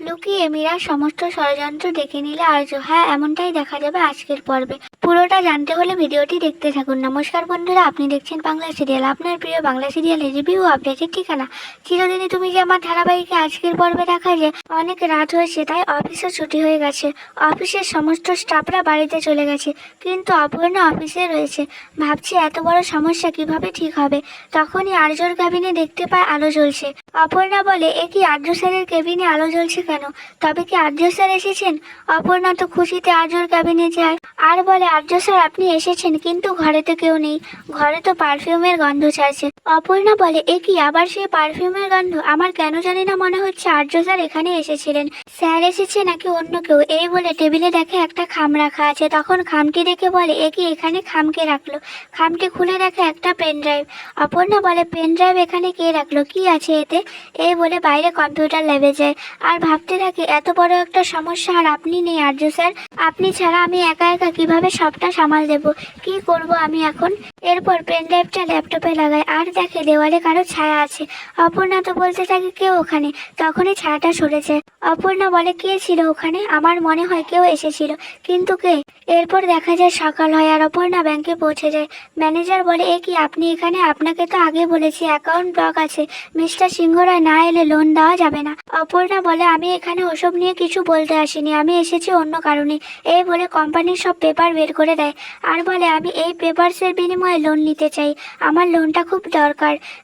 লুকিয়ে মীরা সমস্ত ষড়যন্ত্র দেখে নিলে আর্য হ্যাঁ এমনটাই দেখা যাবে আজকের পর্বে। পুরোটা জানতে হলে ভিডিওটি দেখতে থাকুন। নমস্কার বন্ধুরা, আপনি দেখছেন বাংলা সিরিয়াল। আপনার প্রিয় বাংলা সিরিয়ালের রিভিউ আপডেটের ঠিকানা। চিরদিনই তুমি যে আমার ধারাবাহিকে আজকের পর্বে দেখা যে অনেক রাত হয়েছে, তাই অফিসে ছুটি হয়ে গেছে। অফিসের সমস্ত স্টাফরা বাড়িতে চলে গেছে, কিন্তু অপর্ণা অফিসে রয়েছে। ভাবছি এত বড় সমস্যা কীভাবে ঠিক হবে? তখনই আর্যর ক্যাবিনে দেখতে পায় আলো জ্বলছে। অপর্ণা বলে, এ কি আর্য স্যারের কেবিনে আলো জ্বলছে কেন? তবে কি আর্য স্যার এসেছেন? অপর্ণা তো খুশিতে আর্যর ক্যাবিনে যায়। আর বলে, আর্য স্যার, আপনি এসেছেন, কিন্তু ঘরে তো কেউ নেই। ঘরে তো পারফিউমের গন্ধ ছাড়ছে। অপর্ণা বলে, এ কি, আবার সেই পারফিউমের গন্ধ? আমার কেন জানি না মনে হচ্ছে আর্য স্যার এখানে এসেছিলেন। স্যার এসেছে নাকি অন্য কেউ? এই বলে টেবিলে দেখে একটা খাম রাখা আছে। তখন খামটি দেখে বলে, এ কি, এখানে খামকে রাখল? খামটি খুলে দেখে একটা পেন ড্রাইভ। অপর্ণা বলে, পেন ড্রাইভ এখানে কে রাখল? কি আছে এতে? এই বলে বাইরে কম্পিউটার ল্যাবে যায়। আর ভাবতে থাকে, এত বড় একটা সমস্যা আর আপনি নেই আর্য স্যার। আপনি ছাড়া আমি একা একা কীভাবে সবটা সামাল দেব? কি করব আমি এখন? এরপর পেন ড্রাইভটা ল্যাপটপে লাগায়। আর দেখে দেওয়ালে কারও ছায়া আছে। অপর্ণা তো বলতে থাকে কেউ ওখানে। তখনই ছায়াটা সরেছে। অপর্ণা বলে, কে ছিল ওখানে? আমার মনে হয় কেউ এসেছিল। কিন্তু কে? এরপর দেখা যায় সকাল হয় আর অপর্ণা ব্যাংকে পৌঁছে যায়। ম্যানেজার বলে, এ কি আপনি এখানে? আপনাকে তো আগে বলেছি অ্যাকাউন্ট ব্লক আছে। মিস্টার সিংহরায় না এলে লোন দেওয়া যাবে না। অপর্ণা বলে, আমি এখানে ওসব নিয়ে কিছু বলতে আসিনি। আমি এসেছি অন্য কারণে। এই বলে, কোম্পানির সব পেপার বের করে দেয়। আর বলে, আমি এই পেপারসের বিনিময়ে লোন নিতে চাই। আমার লোনটা খুব দরকার।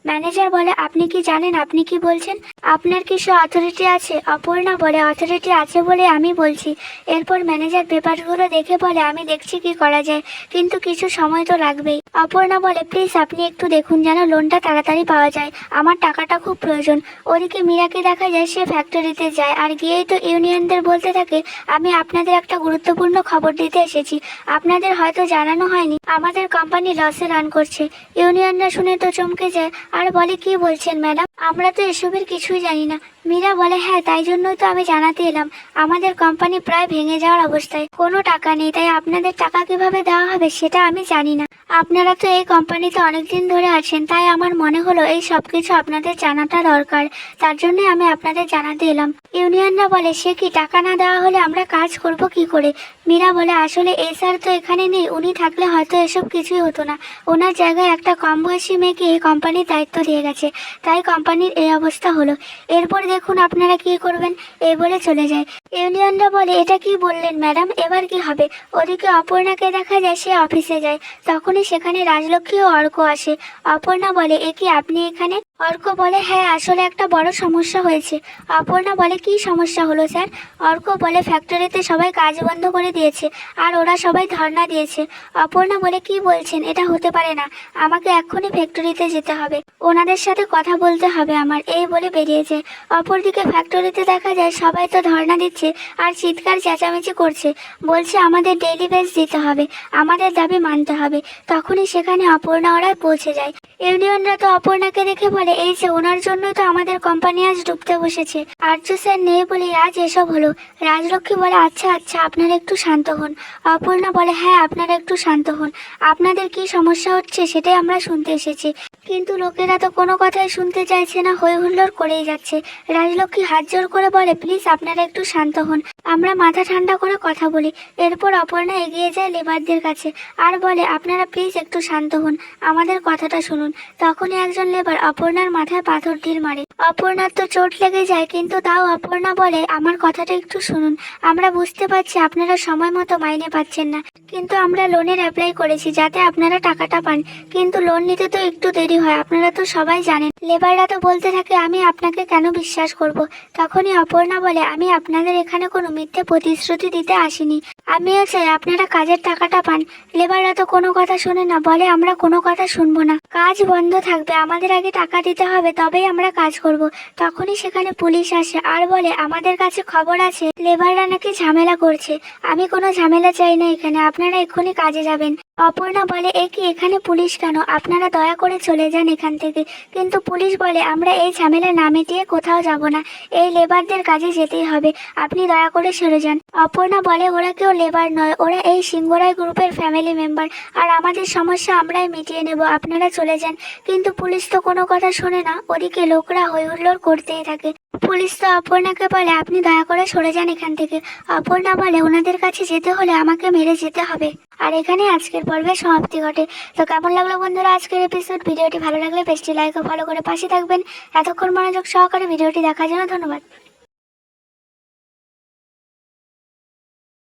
ম্যানেজার বলে, আপনি কি জানেন, আপনি কি বলছেন? আপনার কিছু অথরিটি আছে? অপর্ণা বলে অথরিটি আছে বলে আমি বলছি। এরপর ম্যানেজার পেপারগুলো দেখে বলে, আমি দেখছি কি করা যায়, কিন্তু কিছু সময় তো লাগবেই। অপর্ণা বলে, প্লিজ আপনি একটু দেখুন যেন লোনটা তাড়াতাড়ি পাওয়া যায়। আমার টাকাটা খুব প্রয়োজন। ওদিকে মীরাকে দেখা যায়, সে ফ্যাক্টরিতে যায়। আর গিয়েই তো ইউনিয়নদের বলতে থাকে, আমি আপনাদের একটা গুরুত্বপূর্ণ খবর দিতে এসেছি। আপনাদের হয়তো জানানো হয়নি, আমাদের কোম্পানি লসে রান করছে। ইউনিয়নরা শুনে তো চমকে যায়। আর বলে কি বলছেন ম্যাডাম? আমরা তো এসবের কিছুই জানি না। মীরা বলে হ্যাঁ তাই জন্যই তো আমি জানাতে এলাম। আমাদের কোম্পানি প্রায় ভেঙে যাওয়ার অবস্থায়। কোনো টাকা নেই, তাই আপনাদের টাকা কীভাবে দেওয়া হবে সেটা আমি জানি না। আপনারা তো এই কোম্পানিতে অনেকদিন ধরে আছেন, তাই আমার মনে হলো এই সব কিছু আপনাদের জানাটা দরকার। তার জন্য আমি আপনাদের জানাতে এলাম। ইউনিয়নরা বলে, সে কি টাকা না দেওয়া হলে আমরা কাজ করব কি করে? মীরা বলে, আসলে এই স্যার তো এখানে নেই, উনি থাকলে হয়তো এসব কিছুই হতো না। ওনার জায়গায় একটা কম বয়সী মেয়েকে এই কোম্পানির দায়িত্ব দিয়ে গেছে। তাই কোম্পানির এই অবস্থা হলো। এরপর দেখুন আপনারা কি করবেন। এই বলে চলে যায়। ইউনিয়নরা বলে, এটা কি বললেন ম্যাডাম? এবার কি হবে? ওদিকে অপর্ণাকে দেখা যায়, সে অফিসে যায়। তখনই সেখানে রাজলক্ষ্মী ও অর্ক আসে। অপর্ণা বলে, এ কি আপনি এখানে? অর্ক বলে হ্যাঁ আসলে একটা বড় সমস্যা হয়েছে। অপর্ণা বলে, কি সমস্যা হলো, স্যার? অর্ক বলে, ফ্যাক্টরিতে সবাই কাজ বন্ধ করে দিয়েছে, আর ওরা সবাই ধর্ণা দিয়েছে। অপর্ণা বলে, কি বলছেন? এটা হতে পারে না। আমাকে এক্ষুনি ফ্যাক্টরিতে যেতে হবে। ওনাদের সাথে কথা বলতে হবে আমার। এই বলে বেরিয়েছে। অপরদিকে ফ্যাক্টরিতে দেখা যায়, সবাই তো ধর্ণা দিচ্ছে আর চিৎকার চেঁচামেচি করছে। বলছে, আমাদের ডেইলি বেস দিতে হবে। আমাদের দাবি মানতে হবে। তখনই সেখানে অপর্ণা ওরা পৌঁছে যায়। ইউনিয়নরা তো অপর্ণাকে দেখে বলে এই যে ওনার জন্য তো আমাদের কোম্পানি আজ ডুবতে বসেছে। আর্য স্যার নেই বলে আজ এসব হলো। রাজলক্ষ্মী বলে আচ্ছা আচ্ছা আপনারা একটু শান্ত হন। অপর্ণা বলে হ্যাঁ আপনারা একটু শান্ত হন। আপনাদের কি সমস্যা হচ্ছে সেটাই আমরা শুনতে এসেছি। কিন্তু লোকেরা তো কোনো কথাই শুনতে চাইছে না, হই হুল্লোড় করেই যাচ্ছে। রাজলক্ষ্মী হাত জোর করে বলে, প্লিজ, আপনারা একটু শান্ত হন। আমরা মাথা ঠান্ডা করে কথা বলি। এরপর অপর্ণা এগিয়ে যায় লেবারদের কাছে আর বলে, আপনারা প্লিজ একটু শান্ত হন। আমাদের কথাটা শুনুন। তখনই একজন লেবার অপর্ণার মাথায় পাথর ঢিল মারে। অপর্ণার তো চোট লেগে যায়, কিন্তু তাও অপর্ণা বলে, আমার কথাটা একটু শুনুন। আমরা বুঝতে পারছি আপনারা সময় মতো মাইনে পাচ্ছেন না। কিন্তু আমরা লোনের অ্যাপ্লাই করেছি যাতে আপনারা টাকাটা পান। কিন্তু লোন নিতে তো একটু দেরি হয়, আপনারা তো সবাই জানেন। লেবাররা তো বলতে থাকে, আমি আপনাকে কেন বিশ্বাস করব? তখনই অপর্ণা বলে, আমি আপনাদের এখানে কোনো মিথ্যে প্রতিশ্রুতি দিতে আসিনি। আমিও চাই আপনারা কাজের টাকাটা পান। লেবাররা তো কোনো কথা শোনে না, বলে আমরা কোনো কথা শুনব না। কাজ বন্ধ থাকবে, আমাদের আগে টাকা দিতে হবে, তবেই আমরা কাজ করব। তখনই সেখানে পুলিশ আসে আর বলে, আমাদের কাছে খবর আছে, লেবাররা নাকি ঝামেলা করছে। আমি কোনো ঝামেলা চাই না এখানে, আপনারা এক্ষুনি কাজে যাবেন। অপর্ণা বলে, এ কি, এখানে পুলিশ কেন? আপনারা দয়া করে চলে যান এখান থেকে। কিন্তু পুলিশ বলে, আমরা এই ঝামেলা না মিটিয়ে কোথাও যাব না। এই লেবারদের কাজে যেতেই হবে। আপনি দয়া করে সরে যান। অপর্ণা বলে, ওরা কেউ লেবার নয়। ওরা এই সিংহরাই গ্রুপের ফ্যামিলি মেম্বার। আর আমাদের সমস্যা আমরাই মিটিয়ে নেব। আপনারা চলে যান। কিন্তু পুলিশ তো কোনো কথা শোনে না। ওদিকে লোকরা হই হুল্লোড় করতেই থাকে। পুলিশ তো অপর্ণাকে বলে, আপনি দয়া করে সরে যান এখান থেকে। অপর্ণা বলে, ওনাদের কাছে যেতে হলে আমাকে মেরে যেতে হবে। আর এখানে আজকের পর্বে সমাপ্তি ঘটে। তো কেমন লাগল বন্ধুরা আজকের এপিসোড ভিডিওটি ভালো লাগলে বেশি লাইক ও ফলো করে পাশে থাকবেন। এতক্ষণ মনোযোগ সহকারে ভিডিওটি দেখার জন্য ধন্যবাদ।